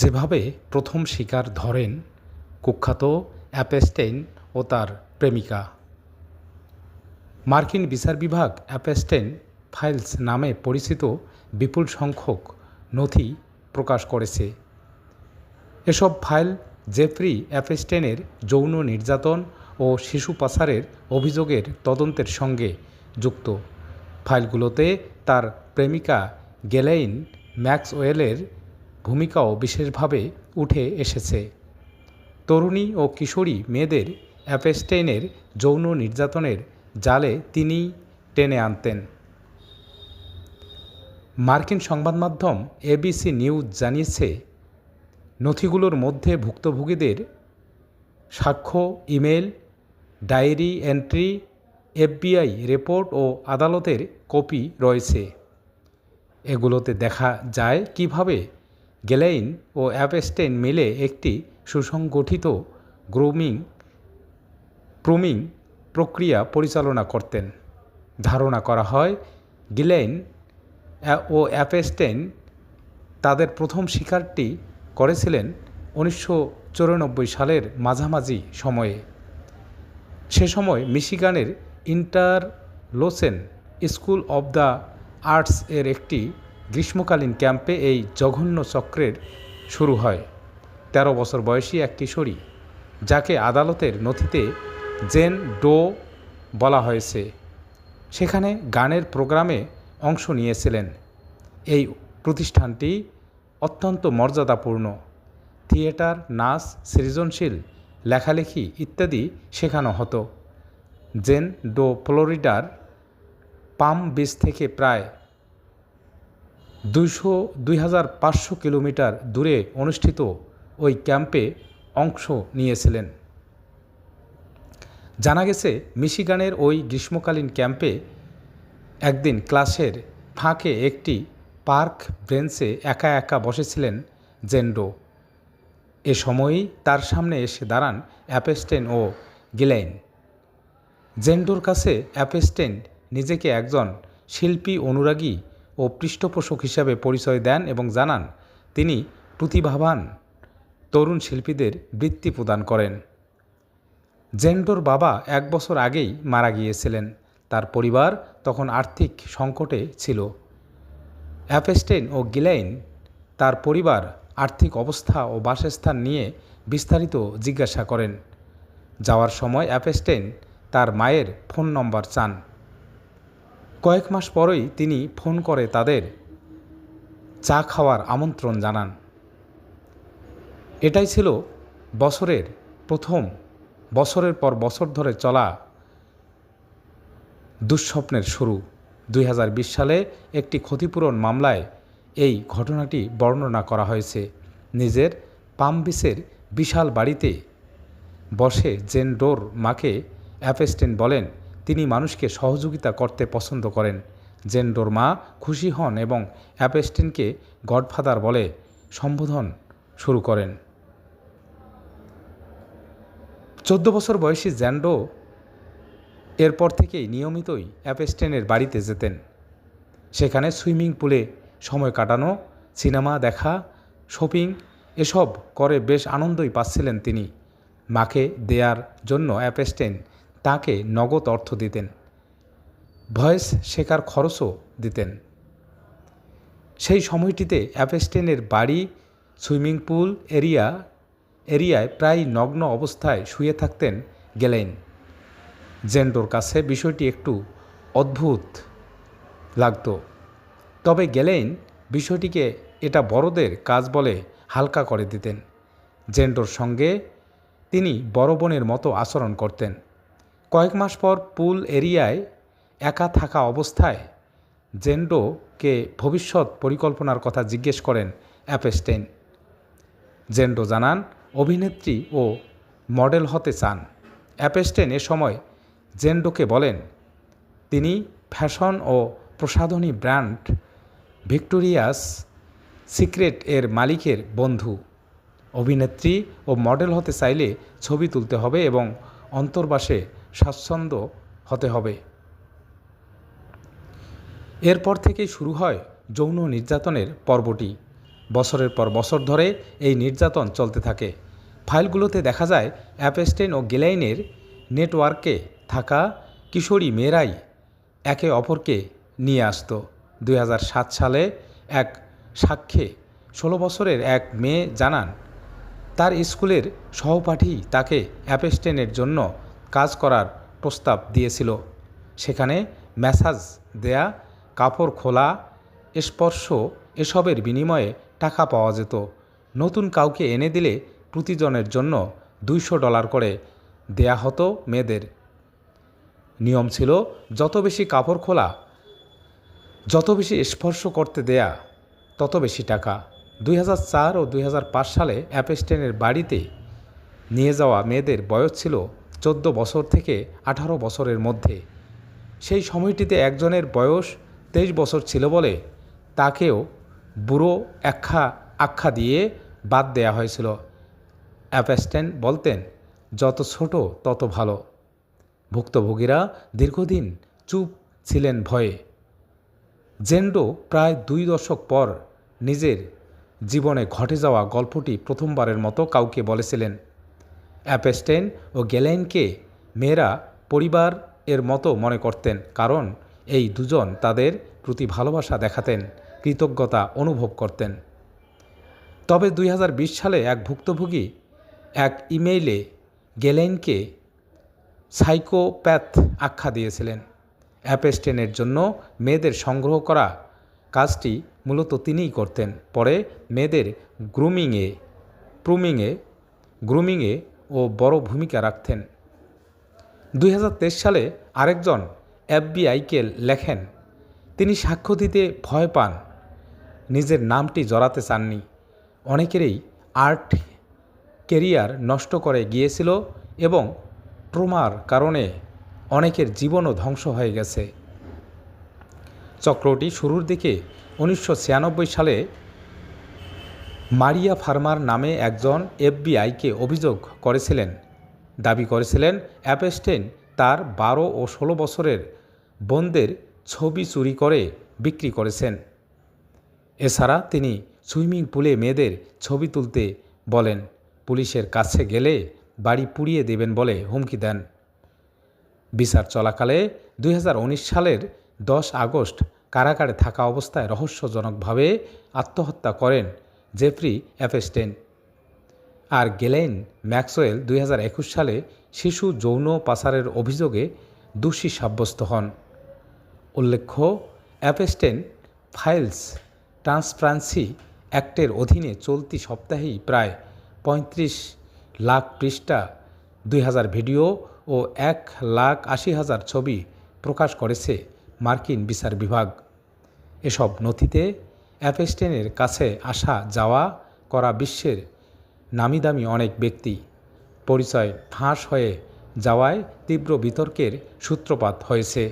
যেভাবে প্রথম শিকার ধরেন, কুখ্যাত অ্যাপেস্টেইন ও তার প্রেমিকা। মার্কিন বিচার বিভাগ অ্যাপেস্টেন ফাইলস নামে পরিচিত বিপুল সংখ্যক নথি প্রকাশ করেছে। এসব ফাইল জেফ্রি অ্যাপেস্টেনের যৌন নির্যাতন ও শিশু পাচারের অভিযোগের তদন্তের সঙ্গে যুক্ত। ফাইলগুলোতে তার প্রেমিকা গেলেইন ম্যাক্সওয়েলের ভূমিকাও বিশেষভাবে উঠে এসেছে। তরুণী ও কিশোরী মেয়েদের অ্যাপেস্টেইনের যৌন নির্যাতনের জালে তিনি টেনে আনতেন। মার্কিন সংবাদ মাধ্যম এবিসি নিউজ জানিয়েছে, নথিগুলোর মধ্যে ভুক্তভোগীদের সাক্ষ্য email diary entry, FBI report ও আদালতের কপি রয়েছে। এগুলোতে দেখা যায় কীভাবে গেলেইন ও অ্যাপেস্টেন মিলে একটি সুসংগঠিত গ্রুমিং, প্রুমিং প্রক্রিয়া পরিচালনা করতেন। ধারণা করা হয়, গিলেইন ও অ্যাপেস্টেন তাদের প্রথম শিকারটি করেছিলেন উনিশশো চুরানব্বই সালের মাঝামাঝি সময়ে। সে সময় মিশিগানের Interlochen School of the Arts এর একটি গ্রীষ্মকালীন ক্যাম্পে এই জঘন্য চক্রের শুরু হয়। ১৩ বছর বয়সী এক কিশোরী, যাকে আদালতের নথিতে জেন ডো বলা হয়েছে। সেখানে গানের প্রোগ্রামে অংশ নিয়েছিলেন। এই প্রতিষ্ঠানটি অত্যন্ত মর্যাদাপূর্ণ। থিয়েটার, নাচ, সৃজনশীল, লেখালেখি ইত্যাদি শেখানো হতো। জেন ডো ফ্লোরিডার পাম বিচ থেকে প্রায় দুইশো দুই হাজার পাঁচশো কিলোমিটার দূরে অনুষ্ঠিত ওই ক্যাম্পে অংশ নিয়েছিলেন। জানা গেছে, মিশিগানের ওই গ্রীষ্মকালীন ক্যাম্পে একদিন ক্লাসের ফাঁকে একটি পার্ক ব্রেঞ্চে একা একা বসেছিলেন জেন্ডো। এ সময়ই তার সামনে এসে দাঁড়ান অ্যাপেস্টেন ও গিলাইন জেন্ডোর কাছে অ্যাপেস্টেন নিজেকে একজন শিল্পী অনুরাগী ও পৃষ্ঠপোষক হিসাবে পরিচয় দেন এবং জানান, তিনি প্রতিভাবান তরুণ শিল্পীদের বৃত্তি প্রদান করেন। জেন্ডোর বাবা এক বছর আগেই মারা গিয়েছিলেন। তার পরিবার তখন আর্থিক সংকটে ছিল। অ্যাপেস্টেন ও গিলাইন, তার পরিবার আর্থিক অবস্থা ও বাসস্থান নিয়ে বিস্তারিত জিজ্ঞাসা করেন। যাওয়ার সময় অ্যাপেস্টেন তার মায়ের ফোন নম্বর চান। কয়েক মাস পরেই তিনি ফোন করে তাদের চা খাওয়ার আমন্ত্রণ জানান। এটাই ছিল বছরের প্রথম, বছরের পর বছর ধরে চলা দুঃস্বপ্নের শুরু। দুই হাজার বিশ সালে একটি ক্ষতিপূরণ মামলায় এই ঘটনাটি বর্ণনা করা হয়েছে। নিজের পামবিসের বিশাল বাড়িতে বসে জেন ডোর মাকে অ্যাপেস্টেন বলেন তিনি মানুষকে সহযোগিতা করতে পছন্দ করেন। জেন্ডোর মা খুশি হন এবং অ্যাপেস্টেনকে গডফাদার বলে সম্বোধন শুরু করেন। চোদ্দ বছর বয়সী জ্যান্ডো এরপর থেকেই নিয়মিতই অ্যাপেস্টেনের বাড়িতে যেতেন। সেখানে সুইমিং পুলে সময় কাটানো, সিনেমা দেখা, শপিং এসব করে বেশ আনন্দই পাচ্ছিলেন তিনি। মাকে দেয়ার জন্য অ্যাপেস্টেন তাকে নগদ অর্থ দিতেন। ভয়েস শেখার খরচও দিতেন। সেই সময়টিতে অ্যাপেস্টেনের বাড়ি, সুইমিং পুল এরিয়া, এরিয়ায় প্রায় নগ্ন অবস্থায় শুয়ে থাকতেন গেলেন জেন্ডোর কাছে বিষয়টি একটু অদ্ভুত লাগত। তবে গেলেন বিষয়টিকে এটা বড়দের কাজ বলে হালকা করে দিতেন। জেন্ডোর সঙ্গে তিনি বড় বোনের মতো আচরণ করতেন। কয়েক মাস পর পুল এরিয়ায় একা থাকা অবস্থায় জেন্ডোকে ভবিষ্যৎ পরিকল্পনার কথা জিজ্ঞেস করেন অ্যাপেস্টেন জেন্ডো জানান, অভিনেত্রী ও মডেল হতে চান। অ্যাপেস্টেন এ সময় জেন্ডোকে বলেন, তিনি ফ্যাশন ও প্রসাধনী ব্র্যান্ড ভিক্টোরিয়াস সিক্রেট এর মালিকের বন্ধু। অভিনেত্রী ও মডেল হতে চাইলে ছবি তুলতে হবে এবং অন্তর্বাসে স্বাচ্ছন্দ্য হতে হবে। এরপর থেকেই শুরু হয় যৌন নির্যাতনের পর্বটি। বছরের পর বছর ধরে এই নির্যাতন চলতে থাকে। ফাইলগুলোতে দেখা যায়, অ্যাপেস্টেন ও গেলাইনের নেটওয়ার্কে থাকা কিশোরী মেয়েরাই একে অপরকে নিয়ে আসতো। দু হাজার সাত সালে এক সাক্ষ্যে ষোলো বছরের এক মেয়ে জানান, তার স্কুলের সহপাঠী তাকে অ্যাপেস্টেনের জন্য কাজ করার প্রস্তাব দিয়েছিল। সেখানে ম্যাসাজ দেয়া, কাপড় খোলা, স্পর্শ এসবের বিনিময়ে টাকা পাওয়া যেত। নতুন কাউকে এনে দিলে প্রতিজনের জন্য দুইশো ডলার করে দেয়া হতো মেয়েদের। নিয়ম ছিল, যত বেশি কাপড় খোলা, যত বেশি স্পর্শ করতে দেয়া, তত বেশি টাকা। দুই ও দুই হাজার পাঁচ সালে অ্যাপেস্টেনের বাড়িতে নিয়ে যাওয়া মেয়েদের বয়স ছিল চোদ্দ বছর থেকে আঠারো বছরের মধ্যে। সেই সময়টিতে একজনের বয়স তেইশ বছর ছিল বলে তাকেও বুড়ো আখ্যা আখ্যা দিয়ে বাদ দেয়া হয়েছিল। অ্যাপেস্টেন বলতেন, যত ছোট, তত ভালো। ভুক্তভোগীরা দীর্ঘদিন চুপ ছিলেন ভয়ে। জেন্ডো প্রায় দুই দশক পর নিজের জীবনে ঘটে যাওয়া গল্পটি প্রথমবারের মতো কাউকে বলেছিলেন। অ্যাপেস্টেন ও গেলেনকে মেয়েরা পরিবার এর মতো মনে করতেন, কারণ এই দুজন তাদের প্রতি ভালোবাসা দেখাতেন, কৃতজ্ঞতা অনুভব করতেন। তবে দুই হাজার বিশ সালে এক ভুক্তভোগী এক ইমেইলে গেলেনকে সাইকোপ্যাথ আখ্যা দিয়েছিলেন। অ্যাপেস্টেনের জন্য মেয়েদের সংগ্রহ করা কাজটি মূলত তিনিই করতেন। পরে মেয়েদের গ্রুমিংয়ে, প্রুমিংয়ে, গ্রুমিংয়ে ও বড় ভূমিকা রাখতেন। দু হাজার তেইশ সালে আরেকজন এফবিআইকে লেখেন, তিনি সাক্ষ্য দিতে ভয় পান। নিজের নামটি জড়াতে চাননি। অনেকেরই আর্ট কেরিয়ার নষ্ট করে গিয়েছিল এবং ট্রোমার কারণে অনেকের জীবনও ধ্বংস হয়ে গেছে। চক্রটি শুরুর দিকে উনিশশো ছিয়ানব্বই সালে মারিয়া ফার্মার নামে একজন এফবিআইকে অভিযোগ করেছিলেন। দাবি করেছিলেন, অ্যাপেস্টেন তার বারো ও ষোলো বছরের বোনদের ছবি চুরি করে বিক্রি করেছেন। এছাড়া তিনি সুইমিং পুলে মেয়েদের ছবি তুলতে বলেন, পুলিশের কাছে গেলে বাড়ি পুড়িয়ে দেবেন বলে হুমকি দেন। বিচার চলাকালে দু হাজার উনিশ সালের দশ আগস্ট কারাগারে থাকা অবস্থায় রহস্যজনকভাবে আত্মহত্যা করেন জেফরি অ্যাফেস্টেন আর গেলেন ম্যাক্সওয়েল দুই হাজার একুশ সালে শিশু যৌন পাচারের অভিযোগে দোষী সাব্যস্ত হন। উল্লেখ্য অ্যাপেস্টেন ফাইলস ট্রান্সপারেন্সি অ্যাক্টের অধীনে চলতি সপ্তাহেই প্রায় পঁয়ত্রিশ লাখ পৃষ্ঠা, দুই হাজার ভিডিও ও এক লাখ আশি হাজার ছবি প্রকাশ করেছে মার্কিন বিচার বিভাগ। এসব নথিতে অ্যাপেস্টেনের কাছে আসা যাওয়া করা বিশ্বের নামিদামি অনেক ব্যক্তি। পরিচয় ফাঁস হয়ে যাওয়ায় তীব্র বিতর্কের সূত্রপাত হয়েছে।